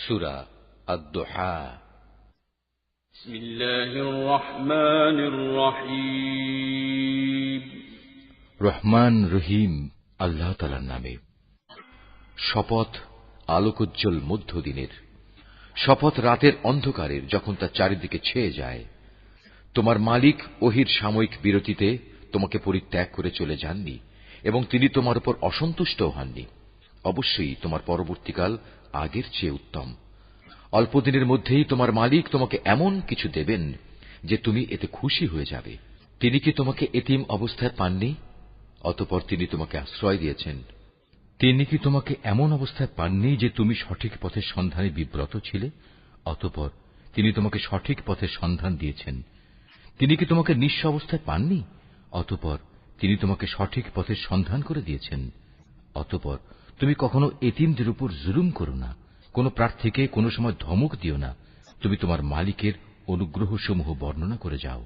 সুরা আদোহা بسم الله الرحمن الرحيم রহমান রহিম আল্লাহ তালার নামে শপথ আলোকোজ্জ্বল মধ্যদিনের শপথ রাতের অন্ধকারের যখন তা চারিদিকে ছেয়ে যায় তোমার মালিক ওহির সাময়িক বিরতিতে তোমাকে পরিত্যাগ করে চলে যাননি এবং তিনি তোমার উপর অসন্তুষ্টও হননি অবশ্যই তোমার পরবর্তীকাল আগের চেয়ে উত্তম। অল্পদিনের মধ্যেই তোমার মালিক তোমাকে এমন কিছু দেবেন যে তুমি এতে খুশি হয়ে যাবে। তিনি কি তোমাকে এতিম অবস্থায় পাননি? অতপর তিনি তোমাকে আশ্রয় দিয়েছেন। তিনি কি তোমাকে এমন অবস্থায় পাননি যে তুমি সঠিক পথের সন্ধানে বিব্রত ছিলে? অতপর তিনি তোমাকে সঠিক পথের সন্ধান দিয়েছেন। তিনি কি তোমাকে নিঃস্ব অবস্থায় পাননি? অতপর তিনি তোমাকে সঠিক পথের সন্ধান করে দিয়েছেন। অতপর তুমি কখনো এতিমদের উপর জুলুম করো না। কোন প্রার্থীকে কোনো সময় ধমক দিও না। তুমি তোমার মালিকের অনুগ্রহসমূহ বর্ণনা করে যাও।